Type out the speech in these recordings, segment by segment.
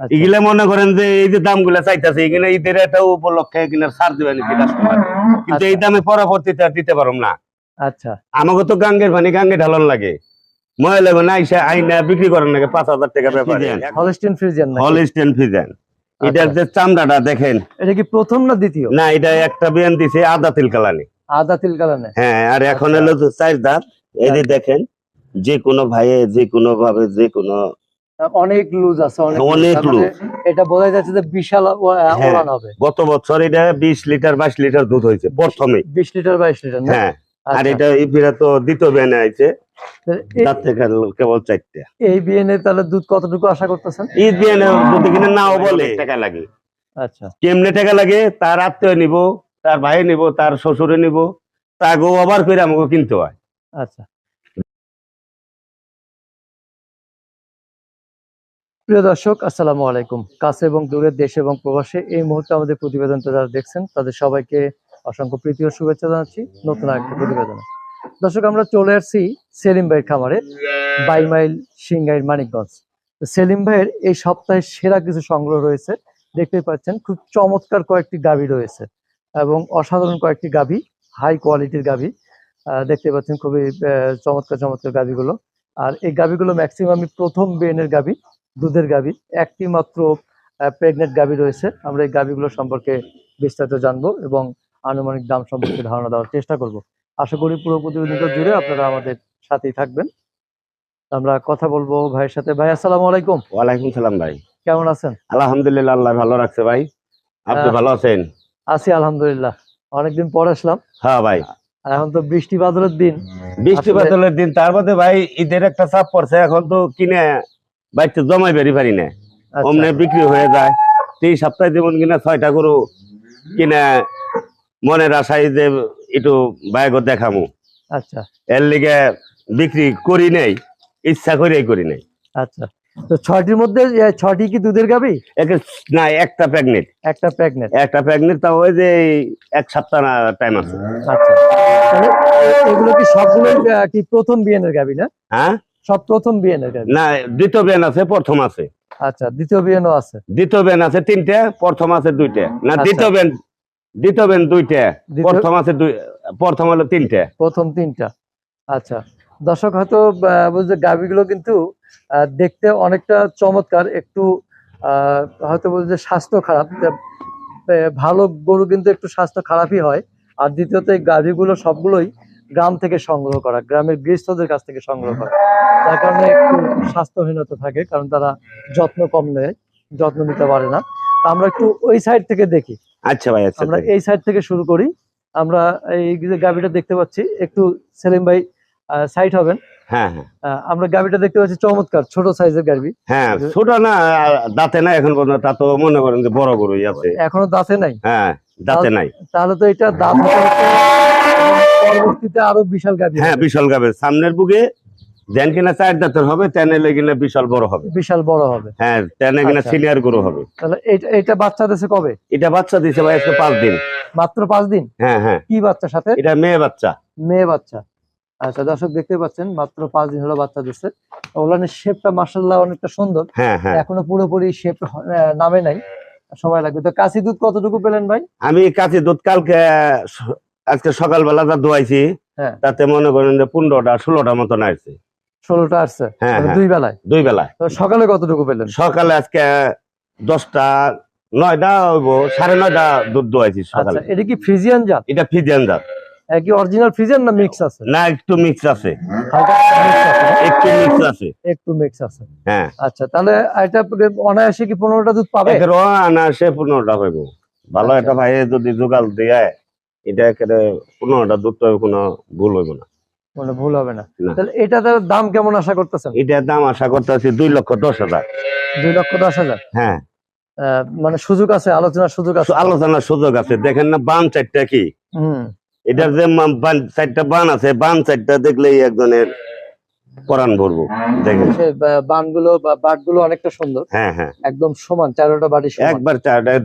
আচ্ছা, এগুলা মনে করেন যে এই যে দামগুলা চাইতেছে এখানে ঈদের একটা উপলক্ষে এখানে ছাড় দিবেন কাস্টমার কিন্তু এই দামে পরবর্তীতে দিতে পারম না। আচ্ছা। আমাকে তো গাঙ্গের পানি গাঙ্গে ঢালন লাগে। ময়লা মানে আইসা আইনা বিক্রি করেন লাগে পাঁচ হাজার টাকা ব্যাপারে। হলস্টিন ফ্রিজিয়ান না হল স্ট্যান্ড ফিজেন এটার আচ্ছা। যে চামড়াটা দেখেন। এটা কি প্রথম না দ্বিতীয়? না এটা একটা বিয়ান দিছে আদা তিল কালানি। আদা তিল কালানে। হ্যাঁ আর এখন আচ্ছা। হলো তো চার দাঁত। এই দেখেন যে কোনো ভাইয়ে যে কোনো ভাবে যে কোনো অনেক লুজ আছে অনেক মানে এটা বোঝা যাচ্ছে যে বিশাল হ্যাঁ। ওলান হবে। গত বছর এটা বিশ লিটার বাইশ লিটার দুধ হয়েছে প্রথমে। বিশ লিটার বাইশ লিটার হ্যাঁ আর আচ্ছা। এটা তো দ্বিতীয় কেবল চারটা। এই বিএনএ তাহলে দুধ কতটুকু আশা করতেছেন? ঈদ বেনে যদি কিনা নাও বলে। টাকা লাগে? আচ্ছা। কেমনে টাকা লাগে? তার আত্মীয় নিব তার ভাই নিব তার শ্বশুরে নিব তাকেও আবার করে আমাকে কিনতে হয়। আচ্ছা। প্রিয় দর্শক আসসালামু আলাইকুম। কাছে এবং দূরের দেশ এবং প্রবাসে এই মুহূর্তে আমাদের প্রতিবেদনটা যারা দেখছেন তাদের সবাইকে অসংখ্য প্রীতি ও শুভেচ্ছা জানাচ্ছি নতুন আরেকটি প্রতিবেদনে। দর্শক আমরা চলে আসছি সেলিম ভাইয়ের খামারে বাই মাইল মানিকগঞ্জ। সেলিম ভাইয়ের এই সপ্তাহে সেরা কিছু সংগ্রহ রয়েছে দেখতেই পাচ্ছেন খুব চমৎকার কয়েকটি গাভী রয়েছে এবং অসাধারণ কয়েকটি গাভী হাই কোয়ালিটির আহ, দেখতে পাচ্ছেন খুবই চমৎকার চমৎকার গাভীগুলো। আর এই গাভীগুলো ম্যাক্সিমামই প্রথম বেনের গাভী দুধের গাভী। একটি মাত্র প্রেগনেন্ট গাভী রয়েছে। আমরা এই গাভীগুলো সম্পর্কে বিস্তারিত জানব এবং আনুমানিক দাম সম্পর্কে ধারণা দেওয়ার চেষ্টা করব। আশা করি পুরো প্রতিবেদনটা জুড়ে আপনারা আমাদের সাথেই থাকবেন। আমরা কথা বলব ভাইয়ের সাথে। ভাই আসসালামু আলাইকুম। ওয়ালাইকুম সালাম ভাই। কেমন আছেন? আলহামদুলিল্লাহ আল্লাহ ভালো রাখছে ভাই। আপনি ভালো আছেন? আছি আলহামদুলিল্লাহ। অনেকদিন পর আসলাম। হ্যাঁ ভাই। আর এখন তো বৃষ্টি বাদলের দিন। বৃষ্টি বাদলের দিন তার মধ্যে ভাই ঈদের একটা চাপ পড়ছে এখন তো কিনে বাইতে জমাই বেরি পারি না। আচ্ছা, অমনে বিক্রি হয়ে যায়। তো এই সপ্তাহে যেমন কিনা ছয়টা গরু কিনে মনের আশায় যে একটু বাইক দেখামু আচ্ছা। এর লিগে বিক্রি করি নাই ইচ্ছা করেই করি নাই। আচ্ছা। তো ছয়টির মধ্যে এ, ছয়টি কি দুধের গাবি না একটা প্রেগনেন্ট একটা প্রেগনেন্ট একটা প্রেগনেন্ট তাও ওই যে এক সপ্তাহ টাইম আছে। আচ্ছা। এগুলো কি সবগুলোই কি প্রথম বিয়েনের গাভী না? হ্যাঁ? সব প্রথম না দ্বিতীয় বেন আছে প্রথম আছে। আচ্ছা দ্বিতীয় বিয়েনও আছে। দ্বিতীয় বেন আছে তিনটা প্রথম আছে দুইটা। না আচ্ছা। দ্বিতীয় বেন দ্বিতীয় বেন দুইটা প্রথম আছে দুই প্রথম হলো তিনটা। প্রথম তিনটা। আচ্ছা দর্শক হয়তো বুঝতে গাভীগুলো কিন্তু দেখতে অনেকটা চমৎকার একটু আহ, হয়তো বলছে স্বাস্থ্য খারাপ ভালো গরু কিন্তু একটু স্বাস্থ্য খারাপই হয়। আর দ্বিতীয়ত এই গাভীগুলো সবগুলোই গ্রাম থেকে সংগ্রহ করা গ্রামের গৃহস্থদের কাছ থেকে সংগ্রহ করা। যার কারণে একটু স্বাস্থ্যহীনতা থাকে কারণ তারা যত্ন কম নেয় যত্ন নিতে পারে না। তা আমরা একটু ওই সাইড থেকে দেখি। আচ্ছা ভাই আচ্ছা আমরা এই সাইড থেকে শুরু করি। আমরা এই যে গাভিটা দেখতে পাচ্ছি একটু সেলিম ভাই সাইড হবেন। হ্যাঁ হ্যাঁ। আমরা গাভিটা দেখতে পাচ্ছি চমৎকার ছোট সাইজের গাভি। হ্যাঁ ছোট না দাঁতে না এখন পর্যন্ত তা তো মনে করেন যে বড় গরুই আছে। এখনও দাঁতে নাই? হ্যাঁ দাঁতে নাই। তাহলে তো এটা দাঁত পরবর্তীতে আরও বিশাল গাভি হ্যাঁ বিশাল গাবে সামনের বুকে যেন কিনা চার দাঁতের হবে তেন এলে কিনা বিশাল বড় হবে। বিশাল বড় হবে। হ্যাঁ তেনে কিনা আচ্ছা। সিনিয়র গরু হবে। তাহলে এটা বাচ্চা দেশে কবে? এটা বাচ্চা দিছে ভাই আজকে পাঁচ দিন। মাত্র পাঁচ দিন? হ্যাঁ হ্যাঁ। কি বাচ্চার সাথে? এটা মেয়ে বাচ্চা। মেয়ে বাচ্চা। আচ্ছা দর্শক দেখতে পাচ্ছেন মাত্র পাঁচ দিন হলো বাচ্চা দিচ্ছে ওলানের শেপটা মার্শাল্লাহ অনেকটা সুন্দর। হ্যাঁ হ্যাঁ। এখনও পুরোপুরি শেপ নামে নাই। সময় লাগবে। তো কাশি দুধ কতটুকু পেলেন ভাই? আমি কাছে দুধ কালকে আজকে সকালবেলা যা দোয়াইছি হ্যাঁ। তাতে মনে করেন যে পনেরোটা ষোলোটা মতন আসছে ষোলোটা আসছে হ্যাঁ, হ্যাঁ। দুই বেলায়? দুই বেলায়। তো সকালে কতটুকু পেলেন? সকালে আজকে দশটা নয়টা হইব সাড়ে নয়টা দুধ দোয়াইছি আচ্ছা সকালে। এটা কি ফ্রিজিয়ান জাত? এটা ফিজিয়ান জাত। কি অরিজিনাল ফ্রিজিয়ান না মিক্স আছে? না একটু মিক্স আছে। হালকা mix আছে, না? একটু মিক্স আছে। একটু মিক্স আছে। হ্যাঁ। আচ্ছা তাহলে এটা অনায়াসে কি পনেরোটা দুধ পাবে? আনাসে পনেরোটা হইব। ভালো আচ্ছা। একটা ভাই যদি জোগাল দিয়ে এটা একেবারে পনেরোটা দুধ হবে কোনো ভুল হইব না। মানে ভুল হবে না। তাহলে এটা তার দাম কেমন আশা করতেছেন? এটার দাম আশা করতে আছি দুই লক্ষ দশ হাজার। দুই লক্ষ দশ হাজার? হ্যাঁ। মানে সুযোগ আছে আলোচনার সুযোগ আছে? আলোচনার সুযোগ আছে। দেখেন না বান চারটা কি? হুম। এটার যে বান চারটা বান আছে বান চারটা দেখলেই একজনের পরাণ ভরবো দেখেন। বানগুলো বা বাটগুলো অনেকটা সুন্দর। হ্যাঁ হ্যাঁ। একদম সমান চারোটা বাড়ি সমান। একবার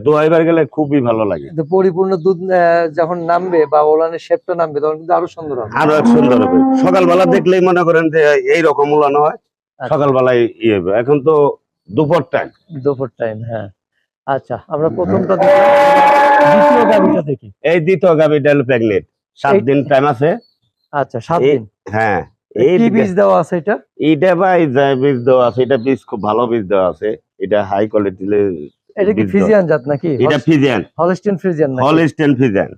দোয়াইবার গেলে খুবই ভালো লাগে। পরিপূর্ণ দুধ যখন নামবে বা ওলানের শেপটা নামবে তখন কিন্তু আরও সুন্দর হবে। আরও সুন্দর হবে। সকালবেলা দেখলেই মনে করেন যে এই রকম উলানো হয় আচ্ছা। সকালবেলায় ইয়ে হবে। এখন তো দুপুর টাইম দুপুর টাইম হ্যাঁ। আচ্ছা আমরা প্রথমটা দ্বিতীয় গাভিটা দেখি। এই দ্বিতীয় গাভিটা হলো প্রেগনেন্ট। সাত দিন টাইম আছে। আচ্ছা সাত দিন। হ্যাঁ। এই বীজ দেওয়া আছে এটা? ভাই বীজ দেওয়া আছে এটা বীজ খুব ভালো বীজ দেওয়া আছে। এটা হাই কোয়ালিটি এটা কি ফিজিয়ান জাত নাকি? এটা ফিজিয়ান হলস্টিন ফ্রিজিয়ান নাকি? হলস্টেন ফিজিয়ান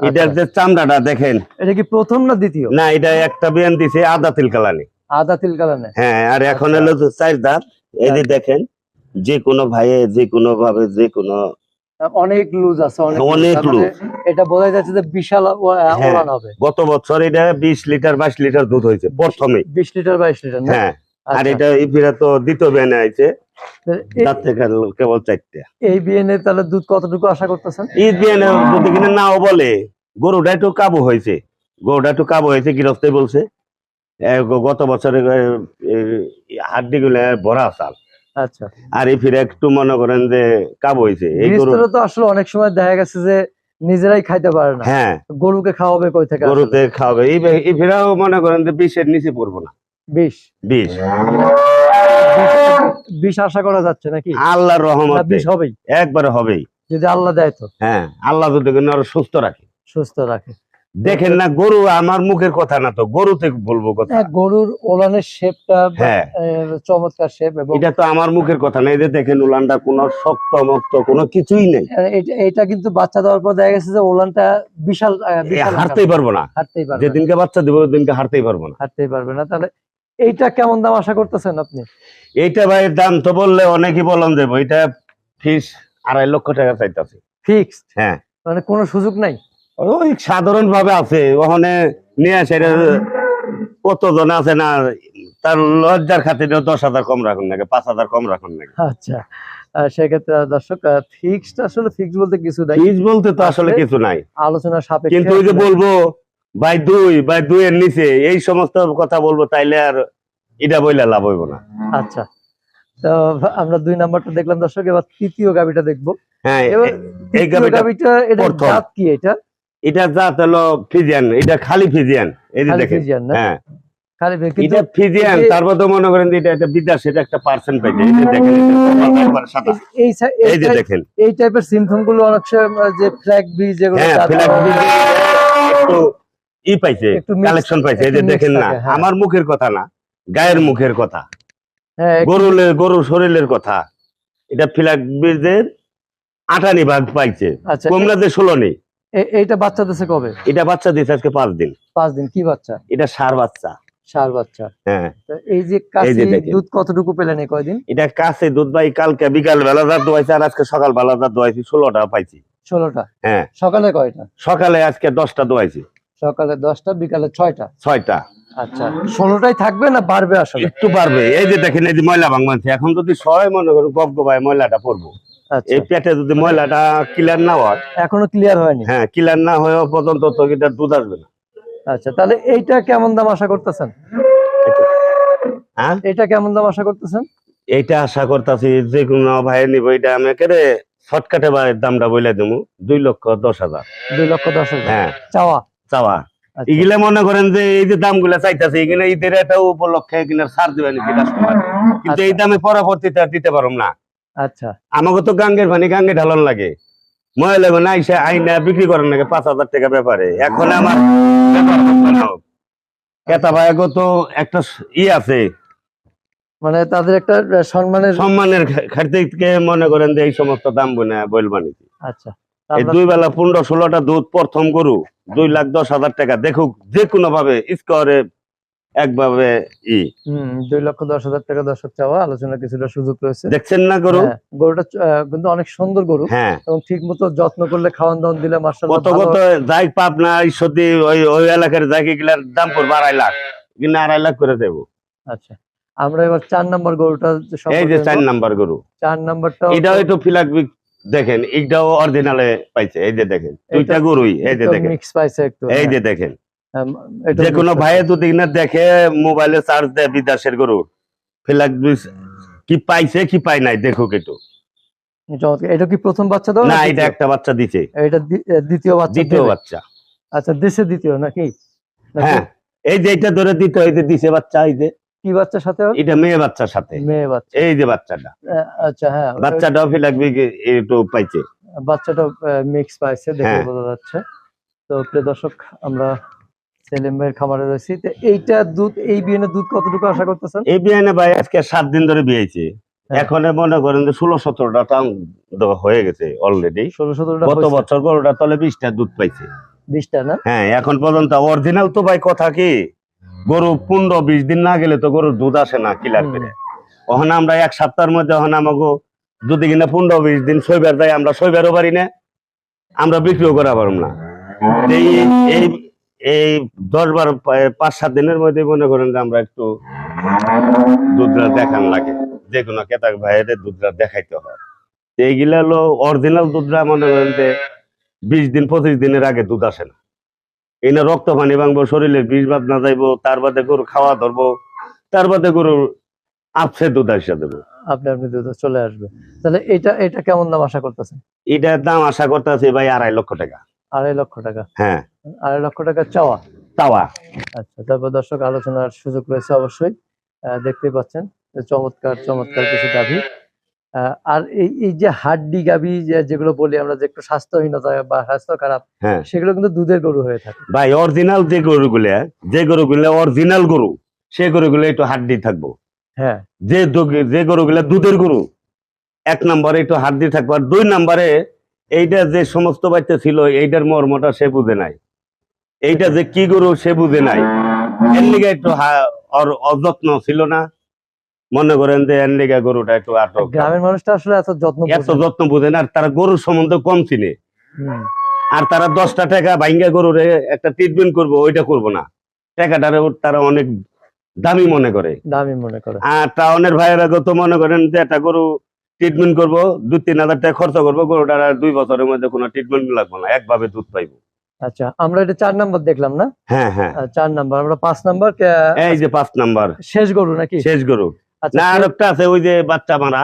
এটার আচ্ছা। যে চামড়াটা দেখেন। এটা কি প্রথম না দ্বিতীয়? না এটা একটা বিয়ান দিছে আদা তিল কালানি। আদা তিল কালানে। হ্যাঁ আর এখন আচ্ছা। হলো চার দাঁত। এই যে দেখেন যে কোনো ভাইয়ে যে কোনো ভাবে যে কোনো অনেক লুজ আছে অনেক এটা বোঝা যাচ্ছে যে বিশাল হ্যাঁ। ওলান হবে। গত বছর এটা বিশ লিটার বাইশ লিটার দুধ হয়েছে প্রথমে। বিশ লিটার বাইশ লিটার না? হ্যাঁ আর আচ্ছা। এটা এই ফিরা তো দ্বিতীয় তার থেকে কেবল চারটা। এই বিএনএ তাহলে দুধ কতটুকু আশা করতেছেন? ঈদ বিয়ানে যদি কিনা নাও বলে গরুটা একটু কাবু হয়েছে। গরুটা একটু কাবু হয়েছে গৃহস্থ বলছে। গত বছরে হাড্ডি গুলা ভরা চাল। আচ্ছা। আর এই ফিরে একটু মনে করেন যে কাবু হয়েছে এই গরু তো আসলে অনেক সময় দেখা গেছে যে নিজেরাই খাইতে পারে না। হ্যাঁ। গরুকে খাওয়াবে কই থেকে গরুতে খাওয়াবে। এই ফিরাও মনে করেন যে নিচে পড়ব না। বিষ? বিষ। বিষ- বিষ আশা করা যাচ্ছে নাকি? আল্লাহর না রহমতে। বিষ হবেই। একবারে হবেই। যদি আল্লাহ দেয় তো। হ্যাঁ আল্লাহ যদি সুস্থ রাখে। সুস্থ রাখে। দেখেন না গরু আমার মুখের কথা না তো গরুতে বলব কথা। হ্যাঁ, গরুর ওলানের শেপটা হ্যাঁ। চমৎকার শেপ এবং এটা তো আমার মুখের কথা না এই যে দেখেন উলানটা কোনো শক্ত মক্ত কোনো কিছুই নেই। এটা- কিন্তু বাচ্চা দেওয়ার পর দেখা গেছে যে ওলানটা বিশাল হারতেই পারব না। হাঁটতেই পারবে না। যেদিনকে বাচ্চা দিব ওদিনকে হারতেই পারব না। হারতেই পারবে না। তাহলে এইটা কেমন দাম আশা করতেছেন আপনি? এইটা ভাই দাম তো বললে অনেকই বলন দেবো। এটা ফিস আড়াই লক্ষ টাকা চাইতেছে। ফিক্সড? হ্যাঁ। মানে কোনো সুযোগ নাই? ওই সাধারণ ভাবে আছে ওখানে নিয়ে আসে কতজন আছে না তার লজ্জার খাতিরে দশ হাজার কম রাখুন নাকি পাঁচ হাজার কম রাখুন নাকি। আচ্ছা সেক্ষেত্রে দর্শক ফিক্সড আসলে ফিক্সড বলতে কিছু নাই। বলতে তো আসলে কিছু নাই। আলোচনা সাপেক্ষে কিন্তু ওই যে বলব ভাই দুই ভাই দুইয়ের নিচে এই সমস্ত কথা বলব তাইলে আর এটা বইলে লাভ হইব না। আচ্ছা তো আমরা দুই নাম্বারটা দেখলাম দর্শক এবার তৃতীয় গাবিটা দেখব। হ্যাঁ এই গাবিটা এটা। জাত কি এটা? এটা জাত হলো ফিজিয়ান এটা খালি ফিজিয়ান এই যে দেখেন হ্যাঁ। এটা ফিজিয়ান তারপর তো মনে করেন যে এটা একটা বিদেশ এটা একটা পার্সেন্ট পাইছে এই যে দেখেন। এই- যে দেখেন। এই টাইপেরগুলো অনেক যে ফ্ল্যাগ বীজ যেগুলো হ্যাঁ ফিলাক একটু ই পাইছে কালেকশন পাইছে। এই যে দেখেন না হ্যাঁ। আমার মুখের কথা না গায়ের মুখের কথা। হ্যাঁ গরুর শরীরের কথা। এটা ফিলাক বীজের আটানি ভাগ পাইছে। কমলাতে ষোলো নেই এইটা বাচ্চা দিছে কবে? এটা বাচ্চা দিয়েছে আজকে পাঁচ দিন। পাঁচ দিন কি বাচ্চা? এটা সার বাচ্চা। সার বাচ্চা। হ্যাঁ। এই যে। দুধ কতটুকু পেলেন এই কয়দিন? এটা কাছে দুধ ভাই কালকে বিকাল বেলা যা দোয়াইছে আর আজকে সকাল বেলা যা দোয়াইছি ষোলোটা পাইছি। ষোলোটা? হ্যাঁ। সকালে কয়টা? সকালে আজকে দশটা দোয়াইছি। সকালে দশটা বিকালে ছয়টা? ছয়টা। আচ্ছা। ষোলোটাই থাকবে না বাড়বে আসলে? একটু পারবে এই যে দেখেন এই যে ময়লা ভাঙবানছে এখন যদি সবাই মনে করো গপ গপায় ময়লাটা পড়ব। এই পেটে যদি ময়লাটা ক্লিয়ার না হয় এখনও ক্লিয়ার হয়নি? হ্যাঁ ক্লিয়ার না হয়ে পর্যন্ত তো এটা দুধ আসবে না। আচ্ছা তাহলে এইটা কেমন দাম আশা করতেছেন? হ্যাঁ? এটা কেমন দাম আশা করতেছেন? এইটা আশা করতেছি যে কোনো ভাই নিব এটা আমি কেড়ে শর্টকাটে ভাই দামটা বলে দেবো দুই লক্ষ দশ হাজার। দুই লক্ষ দশ হাজার। হ্যাঁ। চাওয়া? চাওয়া। আচ্ছা। এগুলা মনে করেন যে এই যে দামগুলা চাইতেছে এখানে ঈদের একটা উপলক্ষে কিনা ছাড় দেবেন কিন্তু এই দামে পরবর্তীতে দিতে পারব না। আচ্ছা। আমাকে তো গাঙ্গের পানি গাঙ্গে ঢালন লাগে। মহিলা না এসে আইনা বিক্রি করেন নাকি পাঁচ হাজার টাকা ব্যাপারে। এখন আমার। ক্রেতা ভাইগো তো একটা ই আছে। মানে তাদের একটা সম্মানের সম্মানের খাড়তে মনে করেন যে এই সমস্ত দাম বনে বলবানি আচ্ছা। এই দুই বেলা পনেরো ষোলোটা দুধ প্রথম গরু দুই লাখ দশ হাজার টাকা। দেখুক যে কোনো ভাবে স্কোয়ারে একভাবে ই। দুই লক্ষ দশ হাজার টাকা দর্শক চাওয়া আলোচনা কিছুটা সুযোগ রয়েছে। দেখছেন না গরু? হ্যাঁ, গরুটা কিন্তু অনেক সুন্দর গরু। হ্যাঁ। এবং ঠিক মতো যত্ন করলে খাওয়ান দাওয়ান দিলে মার্শাল্লাহ কত কত যাই পাপ না সত্যি ওই ওই এলাকার জায়গা গুলার দাম করব আড়াই লাখ। কিন্তু আড়াই লাখ করে দেবো। আচ্ছা আমরা এবার চার নম্বর গরুটা এই যে চার। নাম্বার গরু। চার নাম্বারটা এটাও একটু ফিলাক দেখেন এইটাও অরিজিনালে পাইছে এই যে দেখেন দুইটা গরুই এই যে দেখেন। মিক্স পাইছে একটু এই যে হ্যাঁ, দেখেন। এটা যে কোনো ভাইয়ে যদি না দেখে মোবাইলে চার্জ দেয় বিদেশের গরু ফিলাক কি পাইছে কি পাই নাই দেখুক একটু। এটা কি প্রথম বাচ্চা দাও না এটা একটা বাচ্চা দিছে। এটা দ্বিতীয় বাচ্চা দ্বিতীয় বাচ্চা। আচ্ছা দেশে দ্বিতীয় নাকি? হ্যাঁ। এই যে এটা ধরে দিতে এই যে দিছে বাচ্চা এই যে। কি বাচ্চার সাথে এটা মেয়ে বাচ্চার সাথে। মেয়ে বাচ্চা। এই যে বাচ্চাটা। আচ্ছা হ্যাঁ। বাচ্চাটাও ফিলাকবি একটু পাইছে। বাচ্চাটা মিক্স পাইছে দেখে হ্যাঁ। বোঝা যাচ্ছে। তো প্রিয় দর্শক আমরা সেলিম ভাইয়ের খামারে রয়েছি। তো এইটা দুধ এই দুধ কতটুকু আশা করতেছেন? এই বিয়ানে ভাই আজকে সাত দিন ধরে বিয়েছে হ্যাঁ। এখন মনে করেন যে ষোলো সতেরোটা টান হয়ে গেছে অলরেডি ষোলো সতেরোটা গত বছর গরুটা তলে বিশটা দুধ পাইছে। বিশটা না? হ্যাঁ এখন পর্যন্ত অরিজিনাল তো ভাই কথা কি? গরু পনেরো বিশ দিন না গেলে তো গরুর দুধ আসে না কিলার হুম। করে ওখানে আমরা এক সপ্তাহের মধ্যে ওখানে আমাকে যদি কিনা পনেরো বিশ দিন শৈবার যাই আমরা শৈবারও পারি না আমরা বিক্রিও করা পারব না। এই এই দশ বারো পাঁচ সাত দিনের মধ্যে মনে করেন যে আমরা একটু দুধরা দেখান লাগে। যে কোনো কেতাক ভাইয়েদের দুধরা দেখাইতে হয়। এইগুলা হলো অরিজিনাল দুধরা মনে করেন যে বিশ দিন পঁচিশ দিনের আগে দুধ আসে না। এই না রক্ত পানি ভাঙবো শরীরের বিষ বাদ না যাইবো তার বাদে গরু খাওয়া ধরবো তার বাদে গরু আপসে দুধ আসা দেবো। আপনি আপনি দুধ চলে আসবে। তাহলে এটা এটা কেমন দাম আশা করতেছেন? এটার দাম আশা করতেছে ভাই আড়াই লক্ষ টাকা। আড়াই লক্ষ টাকা। হ্যাঁ। আড়াই লক্ষ টাকা চাওয়া? তাওয়া আচ্ছা তারপর দর্শক আলোচনার সুযোগ রয়েছে অবশ্যই। আহ, দেখতেই পাচ্ছেন চমৎকার চমৎকার কিছু গাভী। আর এই এই যে হাড্ডি গাভী যেগুলো বলি আমরা যে একটু স্বাস্থ্যহীনতা বা স্বাস্থ্য খারাপ হ্যাঁ। সেগুলো কিন্তু দুধের গরু হয়ে থাকে। ভাই অরিজিনাল যে গরুগুলা যে গরুগুলা অরিজিনাল গরু সে গরুগুলো একটু হাড্ডি থাকব। হ্যাঁ। যে যে গরুগুলা দুধের গরু এক নম্বরে একটু হাড্ডি থাকব আর দুই নম্বরে এইটা যে সমস্ত বাচ্চা ছিল এইটার মর্মটা সে বুঝে নাই। এইটা যে কি গরু সে বুঝে নাই। এর লিগে একটু অযত্ন ছিল না। মনে করেন যে এর লিগে গরুটা একটু আটক। গ্রামের মানুষটা আসলে এত যত্ন এত যত্ন বুঝে না আর তারা গরুর সম্বন্ধে কম চিনে। আর তারা দশটা টাকা ভাঙ্গা গরুরে একটা ট্রিটমেন্ট করব ওইটা করব না। টাকাটারে তারা অনেক দামি মনে করে। দামি মনে করে। আর টাউনের ভাইয়েরা তো মনে করেন যে একটা গরু ট্রিটমেন্ট করব দু তিন হাজার টাকা খরচ করব গরুটার আর দুই বছরের মধ্যে কোনো ট্রিটমেন্ট লাগবে না একভাবে দুধ পাইবো। আচ্ছা আমরা এটা চার নাম্বার দেখলাম না? হ্যাঁ হ্যাঁ। চার নাম্বার আমরা পাঁচ নাম্বার এই যে পাঁচ নাম্বার শেষ গরু নাকি? শেষ গরু। আচ্ছা না আর একটা আছে ওই যে বাচ্চা মারা।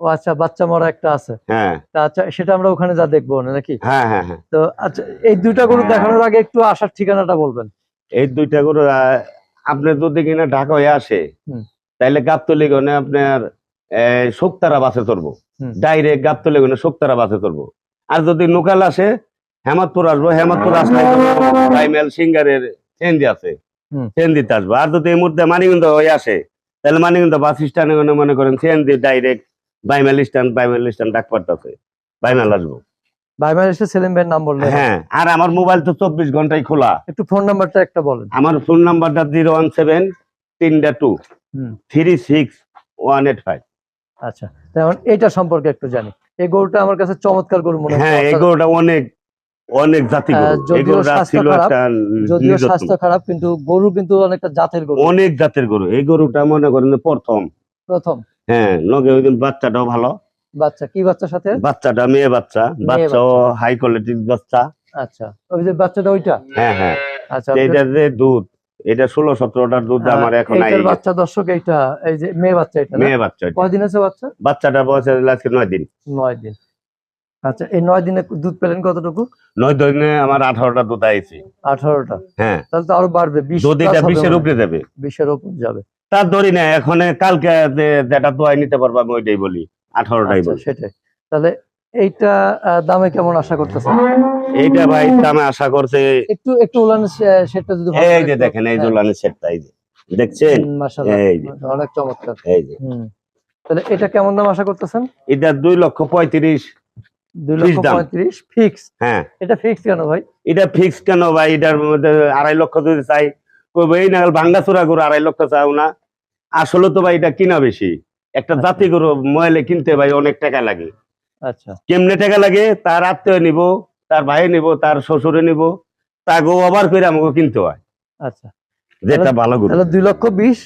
ও আচ্ছা বাচ্চা মরা একটা আছে। হ্যাঁ। তা আচ্ছা সেটা আমরা ওখানে যা দেখব নাকি? হ্যাঁ হ্যাঁ হ্যাঁ। তো আচ্ছা এই দুইটা গরু দেখানোর আগে একটু আসার ঠিকানাটা বলবেন। এই দুইটা গরু আপনি যদি কিনা ঢাকা হয়ে আসে। তাইলে গাবতলি গনে আপনার শোকতারা বাসে চড়বো। ডাইরেক্ট গাবতলি গনে শোকতারা বাসে চড়বো। আর যদি লোকাল আসে হেমাদপুর আসব হেমাদপুর আসলে প্রাইমেল সিঙ্গারের চেঞ্জি আছে। হুম। আসব। আর যদি এই মুহূর্তে মানিগঞ্জ হয়ে আসে তাহলে মানিগঞ্জ বাস স্ট্যান্ডে মনে করেন Gingee direct Baimail stand Baimail stand ডাকপাট আছে। বাইমেল আসব। ভাইমার এসে সেলিম ভাইয়ের নাম বললেন। হ্যাঁ আর আমার মোবাইল তো চব্বিশ ঘন্টায় খোলা। একটু ফোন নাম্বারটা একটা বলেন। আমার ফোন নাম্বারটা জিরো ওয়ান সেভেন তিনটা two three six one eight five. আচ্ছা তেমন এইটা সম্পর্কে একটু জানি। এই গরুটা আমার কাছে চমৎকার গরু মনে হ্যাঁ। হচ্ছে এগুলোটা অনেক অনেক জাতি যদিও স্বাস্থ্য খারাপ, যদিও স্বাস্থ্য খারাপ কিন্তু গরু কিন্তু অনেকটা জাতের গরু। অনেক জাতের গরু। এই গরুটা মনে করেন প্রথম। প্রথম? হ্যাঁ লগে ওই বাচ্চাটাও ভালো। বাচ্চা কি বাচ্চার সাথে? বাচ্চাটা মেয়ে বাচ্চা। বাচ্চাও হাই কোয়ালিটির বাচ্চা। আচ্ছা ওই যে বাচ্চাটা ওইটা? হ্যাঁ হ্যাঁ। আচ্ছা এটা যে দুধ। এটা ষোলো সতেরোটার দুধ হ্যাঁ, আমার এখন বাচ্চা দর্শক এইটা এই যে মেয়ে বাচ্চা এটা মেয়ে বাচ্চা এটা। কয়দিন আছে বাচ্চা? বাচ্চাটা বয়স আজকে নয় দিন। নয় দিন। আচ্ছা এই নয় দিনে দুধ পেলেন কতটুকু? নয় দিনে আমার আঠারোটা দুধ আইছে। আঠারোটা? হ্যাঁ। তাহলে তো আরও বাড়বে plus এটা বিশের উপরে যাবে। বিশের উপর যাবে। তার ধরি না এখন কালকে যেটা দোয়াই নিতে পারব আমি ওইটাই বলি। আঠারোটাই আচ্ছা, বলি। সেটাই। তাহলে এইটা দামে কেমন আশা করতেছেন? এইটা ভাই দামে আশা করছে। একটু একটু উলান সেটা যদি এই যে দেখেন এই হ্যাঁ, জোলানের সেটটা এই যে। দেখছেন? মাশাআল্লাহ, এই যে। অনেক চমৎকার। এই যে। তাহলে এটা কেমন দাম আশা করতেছেন? এটা দুই লক্ষ পঁয়ত্রিশ। দুই লক্ষ Fixed দাম। পঁয়ত্রিশ ফিক্স? হ্যাঁ। এটা ফিক্স কেন ভাই? এটা ফিক্স কেন ভাই? এটার মধ্যে আড়াই লক্ষ যদি চাই কইবো এই না ভাঙ্গা চূড়া গরু আড়াই লক্ষ চাও না। আসলে তো ভাই এটা কিনা বেশি। একটা আচ্ছা। জাতি গরু ময়লে কিনতে ভাই অনেক টাকা লাগে। কেমনে টাকা লাগে? তার আত্মীয় নিব তার ভাই নিব তার শ্বশুরে নিব তাকেও আবার করে আমাকে কিনতে হয়। আচ্ছা। যেটা ভালো তাহলে দুই লক্ষ বিশ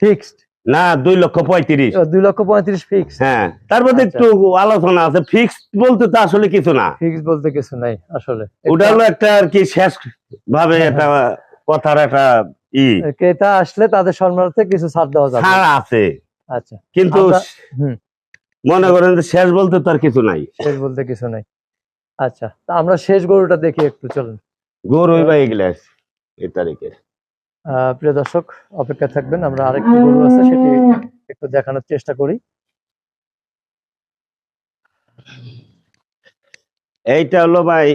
ফিক্সড না দুই লক্ষ পঁয়ত্রিশ। দুই লক্ষ পঁয়ত্রিশ ফিক্স হ্যাঁ। তার মধ্যে আচ্ছা। একটু আলোচনা আছে। ফিক্স বলতে তো আসলে কিছু না। ফিক্স বলতে কিছু নাই আসলে। ওটা হলো একটা আর কি শেষ ভাবে একটা কথার একটা ই। ক্রেতা আসলে তাদের সম্মানার্থে কিছু ছাড় দেওয়া যাবে। ছাড় আছে। আচ্ছা। কিন্তু হুম। মনে করেন যে শেষ বলতে তো আর কিছু নাই। শেষ বলতে কিছু নাই। আচ্ছা তা আমরা শেষ গরুটা দেখি একটু চলুন। গরু বা এগুলা এই তারিখে আহ, প্রিয় দর্শক অপেক্ষা থাকবেন আমরা আরেকটি গরু আছে সেটি একটু দেখানোর চেষ্টা করি। এইটা হলো ভাই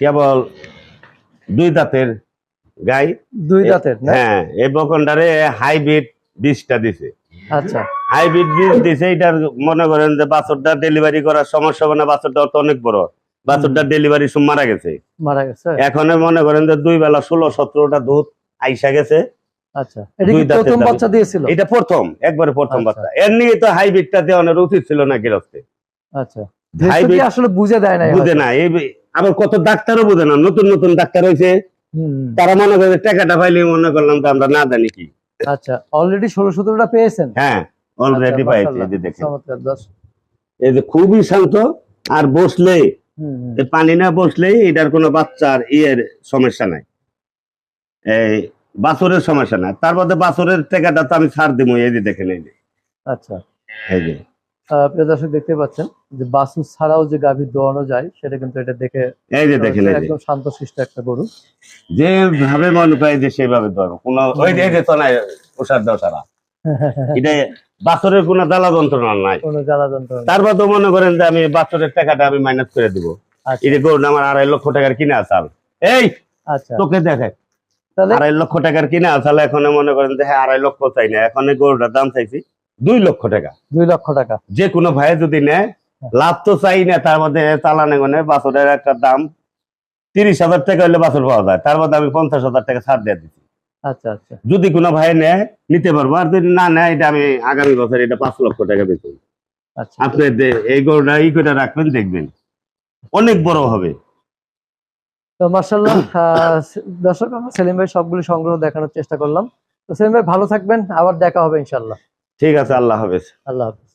কেবল দুই দাঁতের গাই। দুই দাঁতের হ্যাঁ এই বকনটারে হাইব্রিড বীজটা দিছে। আচ্ছা। হাইব্রিড বীজ দিছে মনে করেন যে বাছরটা ডেলিভারি করার সমস্যা হবে না বাছরটা তো অনেক বড়। বাছরটা ডেলিভারি সব মারা গেছে। মারা গেছে? এখন মনে করেন যে দুই বেলা ষোলো সতেরোটা দুধ আইসা গেছে। আচ্ছা। এটা কি দুই দাঁতের প্রথম বাচ্চা দিয়েছিল? এটা প্রথম একবারে প্রথম আচ্ছা। বাচ্চা। এর নিয়ে তো হাইব্রিডটা দেওয়ানোর উচিত ছিল না গৃহস্থে। আচ্ছা। হাইব্রিড আসলে বুঝে দেয় না বুঝে না এই আবার কত ডাক্তারও বুঝে না নতুন নতুন ডাক্তার হয়েছে তারা মনে করে টাকাটা পাইলে মনে করলাম তো আমরা না জানি কি। আচ্ছা অলরেডি ষোলো সতেরোটা পেয়েছেন? হ্যাঁ অলরেডি আচ্ছা, পাইছি এই যে দেখেন। এই যে খুবই শান্ত আর বসলে পানি না বসলেই এটার কোনো বাচ্চার ইয়ের সমস্যা নাই। এই বাছরের সমস্যা নাই। তার মধ্যে বাছরের টাকাটা তো আমি ছাড় দিব এই যে দেখেন এই যে। আচ্ছা। এই যে। প্রিয় দর্শক দেখতে পাচ্ছেন যে বাসু ছাড়াও যে গাভী দোয়ানো যায় সেটা কিন্তু এটা দেখে এই যে দেখেন যে। একদম শান্তশিষ্ট একটা গরু। যেভাবে মনে পাই যে সেভাবে ধরো কোনো ওই যে যে তো নাই ওষার এটা বাছরের কোনো জ্বালা যন্ত্রণা নাই। কোনো জ্বালা যন্ত্রণা তারপর তো মনে করেন যে আমি বাছরের টাকাটা আমি মাইনাস করে দিব। আচ্ছা। এই যে গরুটা আমার আড়াই লক্ষ টাকার কিনে আসাল এই আচ্ছা। তোকে দেখে। আড়াই লক্ষ টাকার কিনে আসাল এখন মনে করেন যে হ্যাঁ আড়াই লক্ষ চাই না। এখন গরুটার দাম চাইছি। দুই লক্ষ টাকা। দুই লক্ষ টাকা। যে কোনো ভাই যদি নেয় লাভ তো চাই না তার মধ্যে চালানে গনে বাছরের একটা দাম তিরিশ হাজার টাকা হলে বাছর পাওয়া যায়। তার মধ্যে আমি পঞ্চাশ হাজার টাকা ছাড় দিয়ে দিচ্ছি আচ্ছা আচ্ছা। যদি কোনো ভাই নেয় নিতে পারব। আর যদি না নেয় এটা আমি আগামী বছর এটা পাঁচ লক্ষ টাকা বেতন আচ্ছা। আপনি এই গরুটা ই করে রাখবেন দেখবেন। অনেক বড় হবে। তো মার্শাল্লাহ দর্শক আমরা সেলিম ভাই সবগুলো সংগ্রহ দেখানোর চেষ্টা করলাম। তো সেলিম ভাই ভালো থাকবেন। আবার দেখা হবে ইনশাল্লাহ ঠিক আছে আল্লাহ হাফেজ। আল্লাহ হাফিজ।